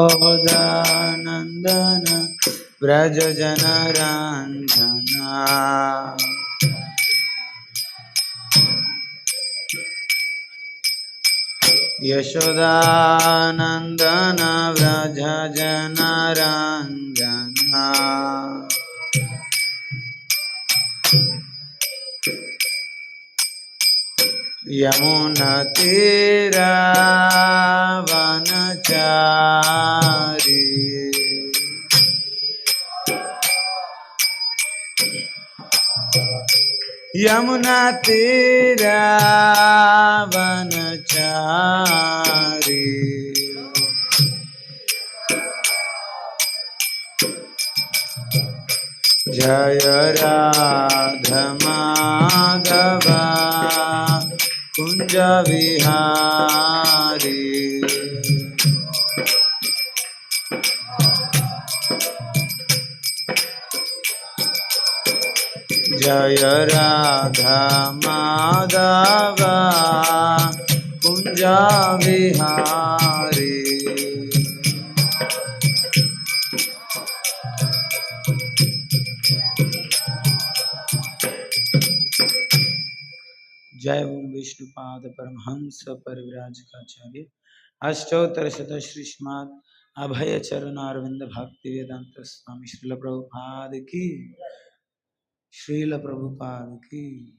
यशोदानन्दन व्रजजनराञ्जना यशोदानन्दन व्रजजनराञ्जना यमुनतीरावनचारी यमुना तेरा वनचारी। यमुना तेरा वनचारी। जय राधमाधवा कुञ्ज विहारी जय राधा माधवा कुंजा विहारी विष्णुपाद परमहंस परिव्राजकाचार्य अष्टोत्तर शत श्रीष्माद अभय चरण अरविंद भक्ति वेदांत स्वामी श्रील प्रभुपाद की, श्रील प्रभुपाद की।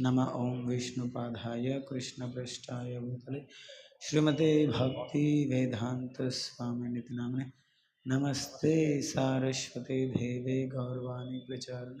नम विष्णुपादाय कृष्ण पृष्ठाय भूतले। श्रीमते भक्ति वेदांत स्वामी निति नामने नमस्ते सारस्वते देवे गौरवाणी प्रचारण।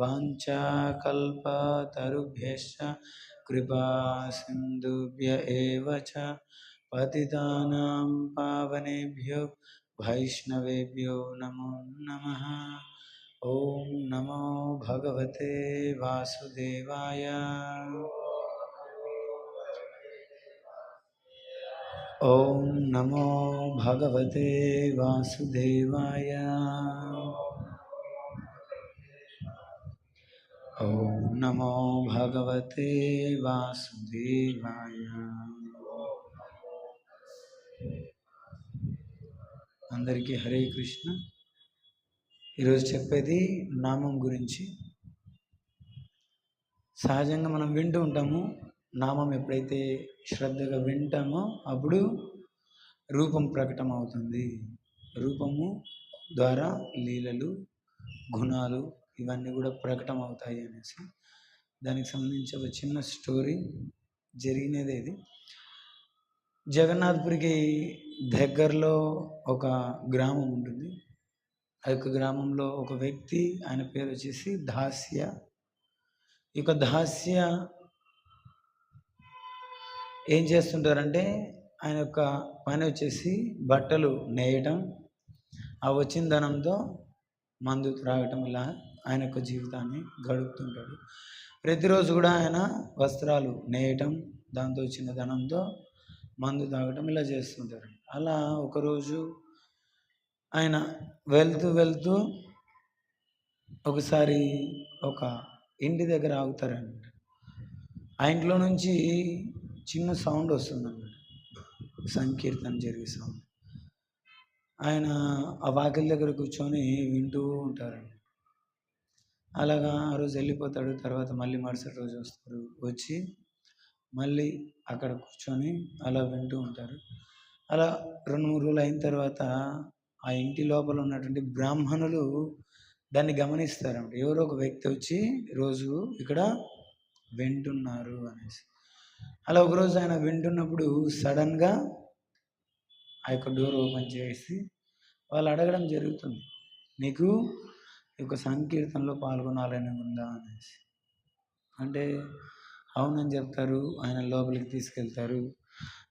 वाञ्छाकल्पतरुभ्यश्च कृपा एव च पतितानां पावनेभ्यो वैष्णवेभ्यो नमो नमः। ॐ नमो भगवते वासुदेवाय। ॐ नमो भगवते वासुदेवाय। ॐ नमो भगवते వాసుదేవాయ అందరికీ హరే కృష్ణ ఈరోజు చెప్పేది నామం గురించి సహజంగా మనం వింటూ ఉంటాము నామం ఎప్పుడైతే శ్రద్ధగా వింటామో అప్పుడు రూపం ప్రకటన అవుతుంది రూపము ద్వారా లీలలు గుణాలు ఇవన్నీ కూడా ప్రకటన అవుతాయి అనేసి దానికి సంబంధించి ఒక చిన్న స్టోరీ జరిగినది ఇది. జగన్నాథ్పురికి దగ్గరలో ఒక గ్రామం ఉంటుంది. ఆ యొక్క గ్రామంలో ఒక వ్యక్తి ఆయన పేరు వచ్చేసి దాస్య. ఈ యొక్క దాస్య ఏం చేస్తుంటారంటే ఆయన యొక్క పని వచ్చేసి బట్టలు నేయటం ఆ వచ్చిన ధనంతో మందు త్రాగటం ఇలా ఆయన యొక్క జీవితాన్ని గడుపుతుంటాడు. ప్రతిరోజు కూడా ఆయన వస్త్రాలు నేయటం దాంతో వచ్చిన ధనంతో మందు తాగటం ఇలా చేస్తుంటారు. అలా ఒకరోజు ఆయన వెళ్తూ వెళ్తూ ఒకసారి ఒక ఇంటి దగ్గర ఆగుతారనమాట ఆ ఇంట్లో నుంచి చిన్న సౌండ్ వస్తుందన్నమాట. సంకీర్తన జరిగే సౌండ్. ఆయన ఆ వాకిలి దగ్గర కూర్చొని వింటూ ఉంటారండి అలాగా ఆ రోజు వెళ్ళిపోతాడు తర్వాత మళ్ళీ మరుసటి రోజు వస్తారు. వచ్చి మళ్ళీ అక్కడ కూర్చొని అలా వింటూ ఉంటారు. అలా రెండు మూడు రోజులు అయిన తర్వాత ఆ ఇంటి లోపల ఉన్నటువంటి బ్రాహ్మణులు దాన్ని గమనిస్తారంట. ఎవరో ఒక వ్యక్తి వచ్చి రోజు ఇక్కడ వింటున్నారు అనేసి. అలా ఒకరోజు ఆయన వింటున్నప్పుడు సడన్గా ఆ యొక్క డోర్ ఓపెన్ చేసి వాళ్ళు అడగడం జరుగుతుంది. నీకు యొక్క సంకీర్తనలో పాల్గొనాలని ఉందా అనేసి. అంటే అవునని చెప్తారు ఆయన లోపలికి తీసుకెళ్తారు.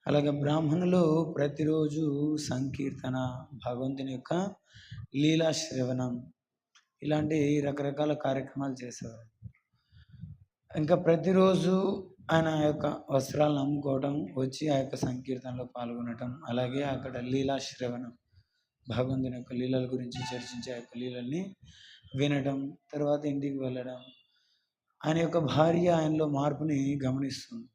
అలాగే బ్రాహ్మణులు ప్రతిరోజు సంకీర్తన భగవంతుని యొక్క లీలా శ్రవణం ఇలాంటి రకరకాల కార్యక్రమాలు చేసేవారు. ఇంకా ప్రతిరోజు ఆయన యొక్క వస్త్రాలను అమ్ముకోవడం వచ్చి ఆ యొక్క సంకీర్తనలో పాల్గొనటం అలాగే అక్కడ లీలా శ్రవణం భగవంతుని యొక్క లీలల గురించి చర్చించే ఆ యొక్క లీలల్ని వినడం తర్వాత ఇంటికి వెళ్ళడం ఆయన యొక్క భార్య ఆయనలో మార్పుని గమనిస్తుంది.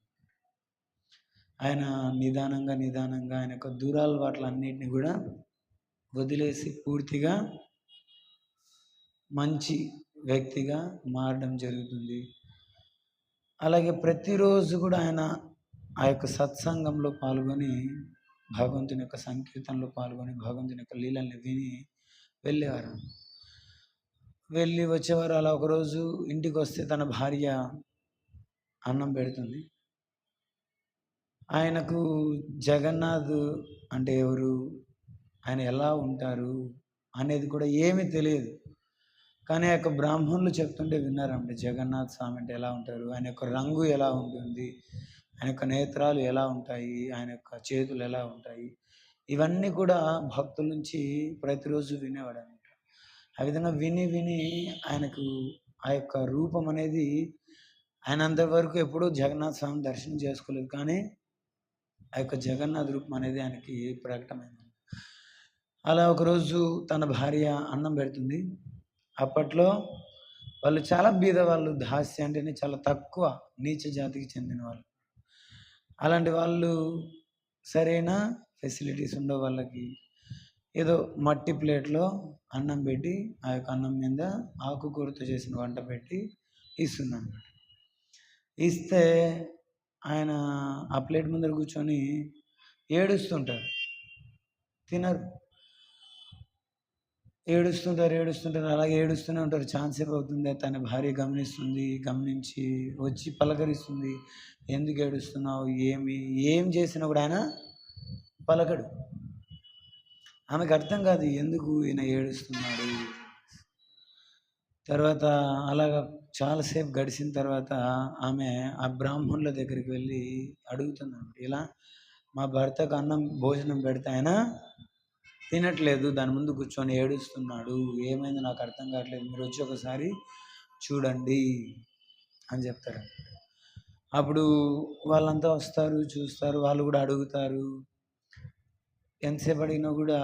ఆయన నిదానంగా నిదానంగా ఆయన యొక్క దూరాలవాట్లన్నింటినీ కూడా వదిలేసి పూర్తిగా మంచి వ్యక్తిగా మారడం జరుగుతుంది. అలాగే ప్రతిరోజు కూడా ఆయన ఆ యొక్క సత్సంగంలో పాల్గొని భగవంతుని యొక్క సంకీర్తనలో పాల్గొని భగవంతుని యొక్క లీలల్ని విని వెళ్ళేవారు. వెళ్ళి వచ్చేవారు అలా ఒకరోజు ఇంటికి వస్తే తన భార్య అన్నం పెడుతుంది. ఆయనకు జగన్నాథ్ అంటే ఎవరు? ఆయన ఎలా ఉంటారు? అనేది కూడా ఏమీ తెలియదు. కానీ ఆ యొక్క బ్రాహ్మణులు చెప్తుంటే విన్నారండి జగన్నాథ్ స్వామి అంటే ఎలా ఉంటారు? ఆయన యొక్క రంగు ఎలా ఉంటుంది? ఆయన యొక్క నేత్రాలు ఎలా ఉంటాయి? ఆయన యొక్క చేతులు ఎలా ఉంటాయి? ఇవన్నీ కూడా భక్తుల నుంచి ప్రతిరోజు వినేవాడు ఆ విధంగా విని విని ఆయనకు ఆ యొక్క రూపం అనేది ఆయన అంతవరకు ఎప్పుడూ జగన్నాథ్ స్వామి దర్శనం చేసుకోలేదు. కానీ ఆ యొక్క జగన్నాథ్ రూపం అనేది ఆయనకి ప్రకటమైంది. అలా ఒకరోజు తన భార్య అన్నం పెడుతుంది. అప్పట్లో వాళ్ళు చాలా బీద వాళ్ళు దాస్య అంటేనే చాలా తక్కువ నీచ జాతికి చెందిన వాళ్ళు. అలాంటి వాళ్ళు సరైన ఫెసిలిటీస్ ఉండవు వాళ్ళకి. ఏదో మట్టి ప్లేట్లో అన్నం పెట్టి ఆ యొక్క అన్నం మీద ఆకుకూరతో చేసిన వంట పెట్టి ఇస్తుందన్నమాట ఇస్తే ఆయన ఆ ప్లేట్ ముందర కూర్చొని ఏడుస్తుంటారు. తినరు. ఏడుస్తుంటారు ఏడుస్తుంటారు అలాగే ఏడుస్తూనే ఉంటారు. ఛాన్స్ అవుతుంది తన భార్య గమనిస్తుంది గమనించి వచ్చి పలకరిస్తుంది. ఎందుకు ఏడుస్తున్నావు? ఏమి? ఏం చేసినా కూడా ఆయన పలకడు. ఆమెకు అర్థం కాదు ఎందుకు ఈయన ఏడుస్తున్నాడు. తర్వాత అలాగ చాలాసేపు గడిచిన తర్వాత ఆమె ఆ బ్రాహ్మణుల దగ్గరికి వెళ్ళి అడుగుతుంది ఇలా మా భర్తకు అన్నం భోజనం పెడితే ఆయన తినట్లేదు దాని ముందు కూర్చొని ఏడుస్తున్నాడు. ఏమైంది నాకు అర్థం కావట్లేదు మీరు వచ్చి ఒకసారి చూడండి అని చెప్తారు అప్పుడు వాళ్ళంతా వస్తారు చూస్తారు వాళ్ళు కూడా అడుగుతారు. ఎంతసేపు అడిగినా కూడా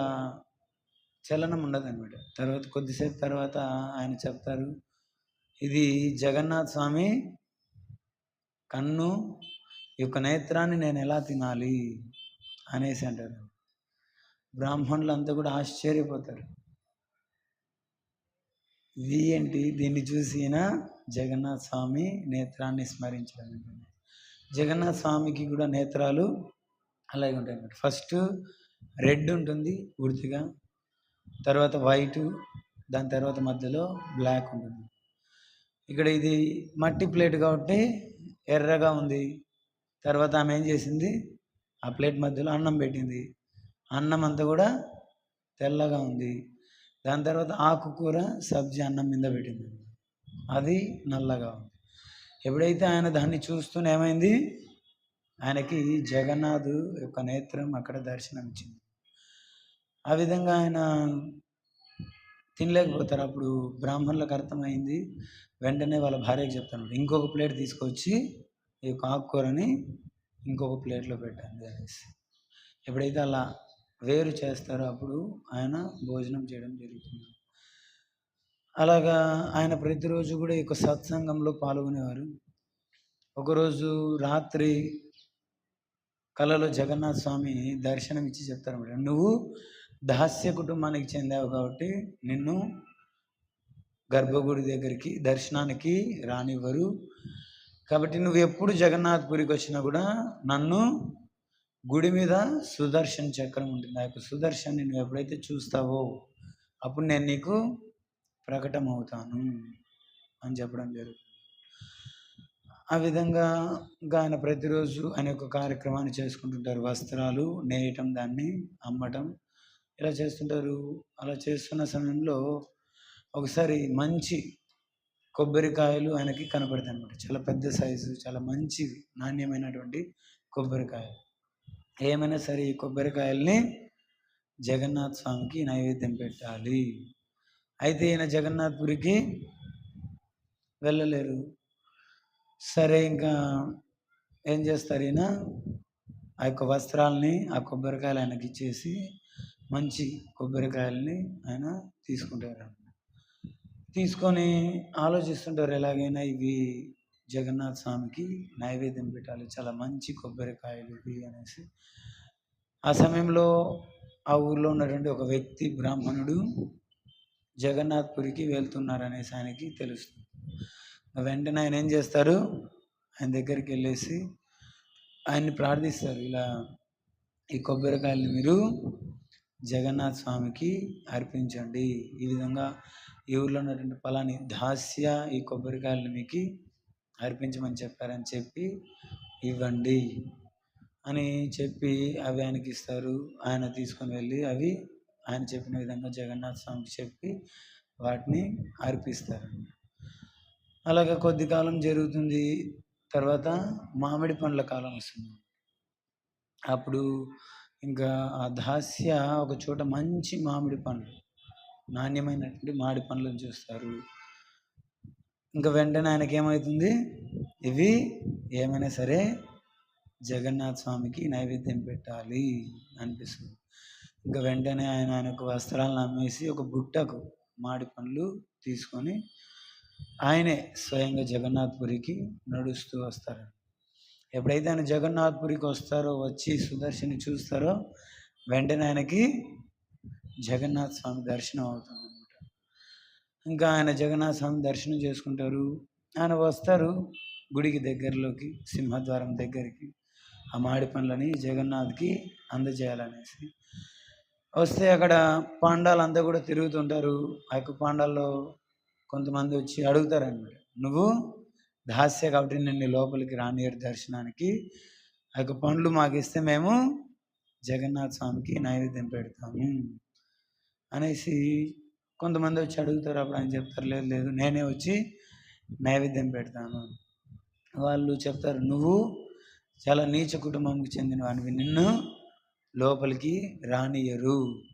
చలనం ఉండదు అనమాట తర్వాత కొద్దిసేపు తర్వాత ఆయన చెప్తారు ఇది జగన్నాథ్ స్వామి కన్ను ఈ యొక్క నేత్రాన్ని నేను ఎలా తినాలి? అనేసి అంటారు. బ్రాహ్మణులు అంతా కూడా ఆశ్చర్యపోతారు. ఇది ఏంటి? దీన్ని చూసిన జగన్నాథ స్వామి నేత్రాన్ని స్మరించడం జగన్నాథ స్వామికి కూడా నేత్రాలు అలాగే ఉంటాయి అన్నమాట ఫస్ట్ రెడ్ ఉంటుంది పూర్తిగా తర్వాత వైట్ దాని తర్వాత మధ్యలో బ్లాక్ ఉంటుంది. ఇక్కడ ఇది మట్టి ప్లేట్ కాబట్టి ఎర్రగా ఉంది. తర్వాత ఆమె ఏం చేసింది? ఆ ప్లేట్ మధ్యలో అన్నం పెట్టింది. అన్నం అంతా కూడా తెల్లగా ఉంది. దాని తర్వాత ఆకుకూర సబ్జీ అన్నం మీద పెట్టింది. అది నల్లగా ఉంది. ఎప్పుడైతే ఆయన దాన్ని చూస్తూనే ఏమైంది? ఆయనకి జగన్నాథ్ యొక్క నేత్రం అక్కడ దర్శనం ఇచ్చింది ఆ విధంగా ఆయన తినలేకపోతారు. అప్పుడు బ్రాహ్మణులకు అర్థమైంది వెంటనే వాళ్ళ భార్యకి చెప్తాను. ఇంకొక ప్లేట్ తీసుకొచ్చి ఈ యొక్క ఆకుకూరని ఇంకొక ప్లేట్లో పెట్టండి అనేసి. ఎప్పుడైతే అలా వేరు చేస్తారో అప్పుడు ఆయన భోజనం చేయడం జరుగుతుంది. అలాగా ఆయన ప్రతిరోజు కూడా ఈ యొక్క సత్సంగంలో పాల్గొనేవారు. ఒకరోజు రాత్రి కళలో జగన్నాథ స్వామి దర్శనం ఇచ్చి చెప్తారన్నమాట. నువ్వు దాస్య కుటుంబానికి చెందావు కాబట్టి నిన్ను గర్భగుడి దగ్గరికి దర్శనానికి రానివ్వరు. కాబట్టి నువ్వు ఎప్పుడు జగన్నాథ్పురికి వచ్చినా కూడా నన్ను గుడి మీద సుదర్శన్ చక్రం ఉంటుంది. ఆ యొక్క సుదర్శన్ నువ్వు ఎప్పుడైతే చూస్తావో అప్పుడు నేను నీకు ప్రకటన అవుతాను అని చెప్పడం జరుగుతుంది. ఆ విధంగా ఆయన ప్రతిరోజు ఆయన కార్యక్రమాన్ని చేసుకుంటుంటారు. వస్త్రాలు నేయటం దాన్ని అమ్మటం. ఇలా చేస్తుంటారు. అలా చేస్తున్న సమయంలో ఒకసారి మంచి కొబ్బరికాయలు ఆయనకి కనపడతాయి అనమాట చాలా పెద్ద సైజు చాలా మంచి నాణ్యమైనటువంటి కొబ్బరికాయలు. ఏమైనా సరే ఈ కొబ్బరికాయల్ని జగన్నాథ్ స్వామికి నైవేద్యం పెట్టాలి. అయితే ఈయన జగన్నాథ్పురికి వెళ్ళలేరు. సరే ఇంకా ఏం చేస్తారు ఈయన? ఆ యొక్క వస్త్రాలని ఆ కొబ్బరికాయలు ఆయనకి ఇచ్చేసి మంచి కొబ్బరికాయలని ఆయన తీసుకుంటారు. తీసుకొని ఆలోచిస్తుంటారు ఎలాగైనా ఇవి జగన్నాథ్ స్వామికి నైవేద్యం పెట్టాలి చాలా మంచి కొబ్బరికాయలు ఇవి అనేసి. ఆ సమయంలో ఆ ఊర్లో ఉన్నటువంటి ఒక వ్యక్తి బ్రాహ్మణుడు జగన్నాథ్పురికి వెళ్తున్నారు ఆయనకి తెలుస్తుంది. వెంటనే ఆయన ఏం చేస్తారు? ఆయన దగ్గరికి వెళ్ళేసి ఆయన్ని ప్రార్థిస్తారు. ఇలా ఈ కొబ్బరికాయలు మీరు జగన్నాథ్ స్వామికి అర్పించండి. ఈ విధంగా ఈ ఊళ్ళో ఉన్నటువంటి ఫలాని దాస్య ఈ కొబ్బరికాయలు మీకు అర్పించమని చెప్పారని చెప్పి ఇవ్వండి అని చెప్పి అవి ఆయనకి ఇస్తారు. ఆయన తీసుకొని వెళ్ళి అవి ఆయన చెప్పిన విధంగా జగన్నాథ్ స్వామికి చెప్పి వాటిని అర్పిస్తారు. అలాగే కొద్ది కాలం జరుగుతుంది. తర్వాత మామిడి పండ్ల కాలం వస్తుంది. అప్పుడు ఇంకా ఆ దాస్య ఒక చోట మంచి మామిడి పండ్లు నాణ్యమైనటువంటి మామిడి పండ్లను చూస్తారు. ఇంకా వెంటనే ఆయనకి ఏమవుతుంది ఇవి ఏమైనా సరే జగన్నాథ్ స్వామికి నైవేద్యం పెట్టాలి అనిపిస్తుంది. ఇంకా వెంటనే ఆయన ఆయనకు వస్త్రాలను అమ్మేసి ఒక బుట్టకు మామిడి పండ్లు తీసుకొని ఆయనే స్వయంగా జగన్నాథ్పురికి నడుస్తూ వస్తారు. ఎప్పుడైతే ఆయన జగన్నాథ్పురికి వస్తారో వచ్చి సుదర్శని చూస్తారో వెంటనే ఆయనకి జగన్నాథ్ స్వామి దర్శనం అవుతుంది అనమాట ఇంకా ఆయన జగన్నాథ్ స్వామి దర్శనం చేసుకుంటారు. ఆయన వస్తారు గుడికి దగ్గరలోకి సింహద్వారం దగ్గరికి. ఆ మాడి పండ్లని జగన్నాథ్కి అందజేయాలనేసి. వస్తే అక్కడ పాండాలంతా కూడా తిరుగుతుంటారు. ఆ యొక్క పాండాల్లో కొంతమంది వచ్చి అడుగుతారనమాట నువ్వు దాస్య కాబట్టి నిన్ను లోపలికి రానియరు దర్శనానికి. ఆ యొక్క పండ్లు మాకు ఇస్తే మేము జగన్నాథ్ స్వామికి నైవేద్యం పెడతాము. అనేసి కొంతమంది వచ్చి అడుగుతారు. అప్పుడు ఆయన చెప్తారు లేదు లేదు నేనే వచ్చి నైవేద్యం పెడతాను. వాళ్ళు చెప్తారు నువ్వు చాలా నీచ కుటుంబంకి చెందిన వాడివి నిన్ను లోపలికి రానియరు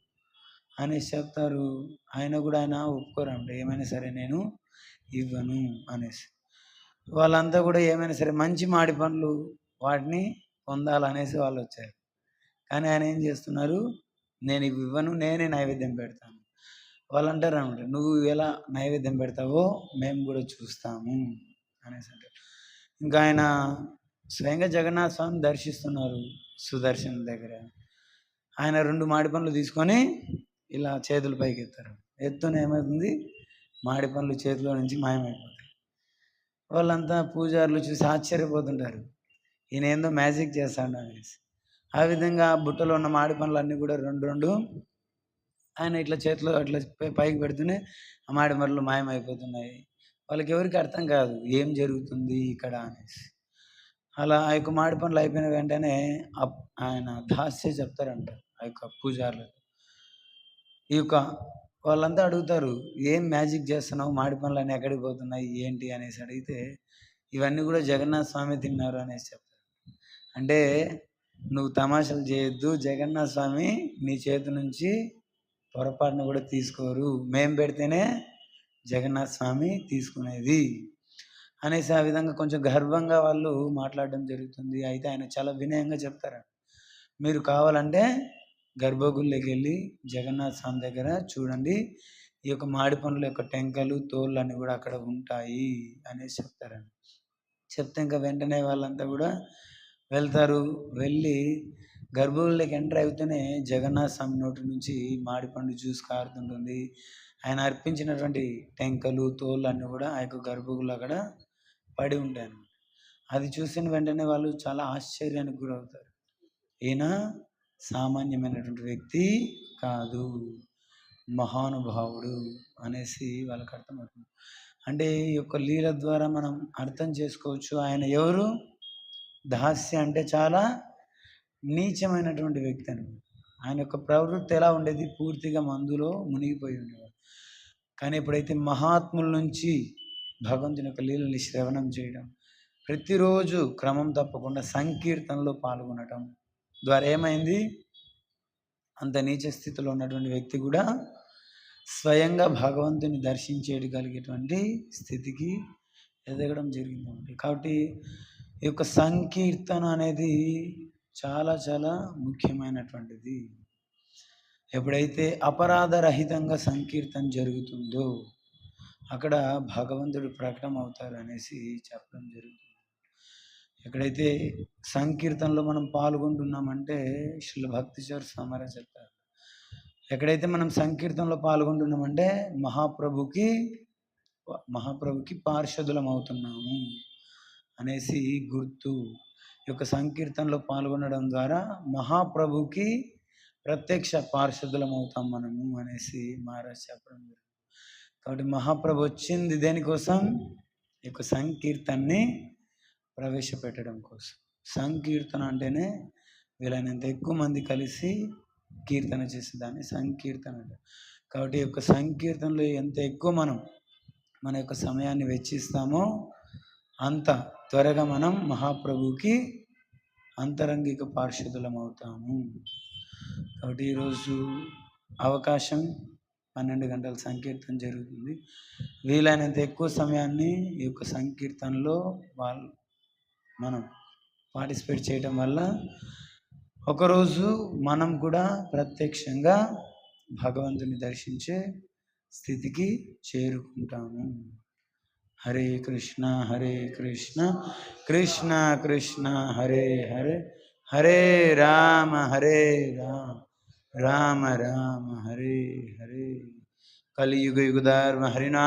అనేసి చెప్తారు ఆయన కూడా ఆయన ఒప్పుకోరండి. ఏమైనా సరే నేను ఇవ్వను అనేసి. వాళ్ళంతా కూడా ఏమైనా సరే మంచి మాడి పండ్లు వాటిని పొందాలనేసి వాళ్ళు వచ్చారు. కానీ ఆయన ఏం చేస్తున్నారు? నేను ఇవి ఇవ్వను నేనే నైవేద్యం పెడతాను. వాళ్ళు అంటారు అనమాట నువ్వు ఎలా నైవేద్యం పెడతావో మేము కూడా చూస్తాము అనేసి అంటారు. ఇంకా ఆయన స్వయంగా జగన్నాథ స్వామి దర్శిస్తున్నారు సుదర్శన్ దగ్గర. ఆయన రెండు మాడి పనులు తీసుకొని ఇలా చేతులు పైకి ఎత్తారు ఎత్తున ఏమవుతుంది మాడి పండ్లు చేతిలో నుంచి మాయమైపోతాయి. వాళ్ళంతా పూజారులు చూసి ఆశ్చర్యపోతుంటారు. ఈయన ఏందో మ్యాజిక్ చేస్తాడు అనేసి ఆ విధంగా బుట్టలో ఉన్న మాడి పనులు అన్నీ కూడా రెండు రెండు ఆయన ఇట్లా చేతిలో అట్లా పైకి పెడుతూనే ఆ మాడి పనులు మాయమైపోతున్నాయి. వాళ్ళకి ఎవరికి అర్థం కాదు. ఏం జరుగుతుంది ఇక్కడ అనేసి. అలా ఆ యొక్క మాడి పనులు అయిపోయిన వెంటనే అప్- ఆయన దాస్య చెప్తారంట. ఆ యొక్క పూజారులు ఈ యొక్క వాళ్ళంతా అడుగుతారు ఏం మ్యాజిక్ చేస్తున్నావు? మాడి పనులు అన్నీ ఎక్కడికి పోతున్నాయి? ఏంటి? అనేసి అడిగితే ఇవన్నీ కూడా జగన్నాథ స్వామి తిన్నారు అనేసి చెప్తారు. అంటే నువ్వు తమాషాలు చేయొద్దు జగన్నాథ స్వామి నీ చేతి నుంచి పొరపాటును కూడా తీసుకోరు. మేం పెడితేనే జగన్నాథ స్వామి తీసుకునేది అనేసి ఆ విధంగా కొంచెం గర్వంగా వాళ్ళు మాట్లాడడం జరుగుతుంది. అయితే ఆయన చాలా వినయంగా చెప్తారు. మీరు కావాలంటే గర్భగుడిలోకి వెళ్ళి జగన్నాథ స్వామి దగ్గర చూడండి. ఈ యొక్క మాడి పనుల యొక్క టెంకలు తోళ్ళు అన్నీ కూడా అక్కడ ఉంటాయి అనేసి చెప్తారండి. చెప్తే ఇంకా వెంటనే వాళ్ళంతా కూడా వెళ్తారు. వెళ్ళి గర్భగుడిలోకి ఎంటర్ అవుతూనే జగన్నాథ స్వామి నోటి నుంచి మాడిపండు జ్యూస్ కారుతుంటుంది. ఆయన అర్పించినటువంటి టెంకలు తోళ్ళు అన్నీ కూడా ఆ యొక్క గర్భగుళ్ళు అక్కడ పడి ఉంటాయి అది చూసిన వెంటనే వాళ్ళు చాలా ఆశ్చర్యానికి గురవుతారు. ఈయన సామాన్యమైనటువంటి వ్యక్తి కాదు. మహానుభావుడు అనేసి వాళ్ళకి అర్థమవుతుంది. అంటే ఈ యొక్క లీల ద్వారా మనం అర్థం చేసుకోవచ్చు ఆయన ఎవరు? దాస్య అంటే చాలా నీచమైనటువంటి వ్యక్తి అని ఆయన యొక్క ప్రవృత్తి ఎలా ఉండేది? పూర్తిగా మందులో మునిగిపోయి ఉండేవాడు. కానీ ఎప్పుడైతే మహాత్ముల నుంచి భగవంతుని యొక్క లీలని శ్రవణం చేయడం ప్రతిరోజు క్రమం తప్పకుండా సంకీర్తనలో పాల్గొనటం ద్వారా ఏమైంది? అంత నీచ స్థితిలో ఉన్నటువంటి వ్యక్తి కూడా స్వయంగా భగవంతుని దర్శించేయగలిగేటువంటి స్థితికి ఎదగడం జరిగిందండి కాబట్టి ఈ యొక్క సంకీర్తన అనేది చాలా చాలా ముఖ్యమైనటువంటిది. ఎప్పుడైతే అపరాధరహితంగా సంకీర్తన జరుగుతుందో అక్కడ భగవంతుడు ప్రకటన అవుతారు అనేసి చెప్పడం జరుగుతుంది. ఎక్కడైతే సంకీర్తనలో మనం పాల్గొంటున్నామంటే శ్రీ భక్తిశ్వర్ సమర చెప్తారు. ఎక్కడైతే మనం సంకీర్తనలో పాల్గొంటున్నామంటే మహాప్రభుకి మహాప్రభుకి పార్షదులం అవుతున్నాము అనేసి గుర్తు ఈ యొక్క సంకీర్తనలో పాల్గొనడం ద్వారా మహాప్రభుకి ప్రత్యక్ష పార్షదులం అవుతాం మనము అనేసి మహారాజ్ చెప్పడం కాబట్టి మహాప్రభు వచ్చింది దేనికోసం? ఈ యొక్క సంకీర్తన్ని ప్రవేశపెట్టడం కోసం. సంకీర్తన అంటేనే వీలైనంత ఎక్కువ మంది కలిసి కీర్తన చేసేదాన్ని. సంకీర్తన అంటారు కాబట్టి యొక్క సంకీర్తనలో ఎంత ఎక్కువ మనం మన యొక్క సమయాన్ని వెచ్చిస్తామో అంత త్వరగా మనం మహాప్రభుకి అంతరంగిక పార్షదులం అవుతాము. కాబట్టి ఈరోజు అవకాశం పన్నెండు గంటల సంకీర్తన జరుగుతుంది. వీలైనంత ఎక్కువ సమయాన్ని ఈ యొక్క సంకీర్తనలో వాళ్ళు మనం పార్టిసిపేట్ చేయటం వల్ల ఒకరోజు మనం కూడా ప్రత్యక్షంగా భగవంతుని దర్శించే స్థితికి చేరుకుంటాము. హరే కృష్ణ హరే కృష్ణ కృష్ణ కృష్ణ హరే హరే హరే రామ హరే రామ రామ రామ హరే హరే. కలియుగ యుగధర్మ హరినా